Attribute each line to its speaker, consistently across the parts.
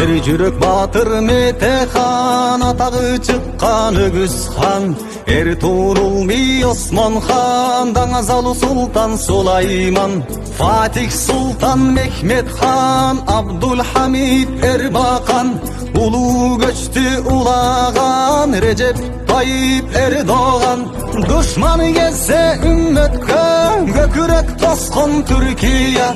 Speaker 1: Eri жүрөк батыр метехан атагы чыккан өгүз хан Эр Турул би Осмон хан Даңазалу султан Сулайман Фатих султан Мехмет хан Абдул Хамид Эрбақан Улуу көчтү улаган Режеп Tayyip Erdoğan Düşmanı gezse ümmetkö Gökürek toskun Türkiye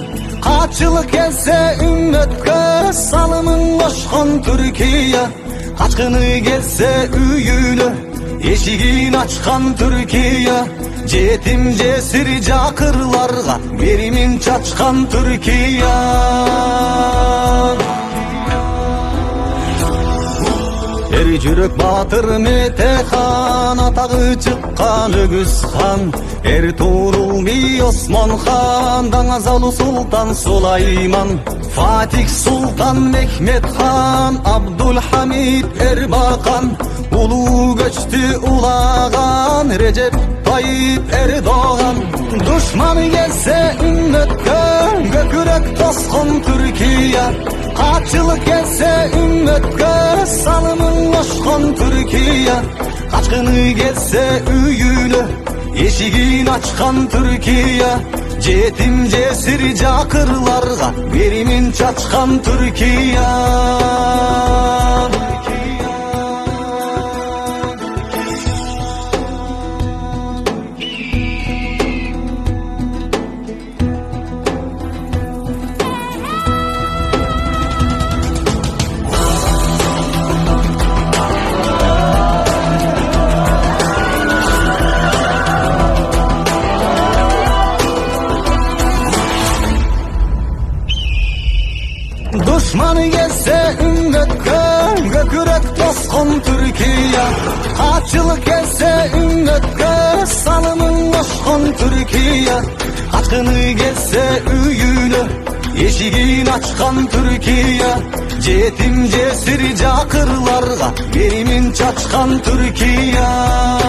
Speaker 1: Kaçılık gezse ümmetkö Salımın koşkun Türkiye. Kaçkını gezse üyünü Eşigin açkan Türkiye. Cetim cesir cakırlarga Berimin çaçkan Türkiye Eri жүрөк батыр метехан атагы чыккан өгүз хан Эр Турул би Осмон хан Даңазалу султан Сулайман Фатих султан Мехмет хан Абдул Хамид Эрбақан Улуу көчтү улаган Режеп Tayyip Erdoğan Düşmanı gelse ümmetkö Gökürek toskun Türkiye Kaçılık gelse ümmetkö Salımın koşkun Türkiye. Kaçkını gelse üyünü Eşigin açkan Türkiye. Cetim cesir cakırlarga Berimin çaçkan Türkiye Düşmanı gelse ümmetkö Gökürek toskun Türkiye. Kaçılık gelse ümmetkö Salımın koşkun Türkiye. Kaçkını gelse üyünü Eşigin açkan Türkiye. Cetim cesir cakırlarga Berimin çaçkan Türkiye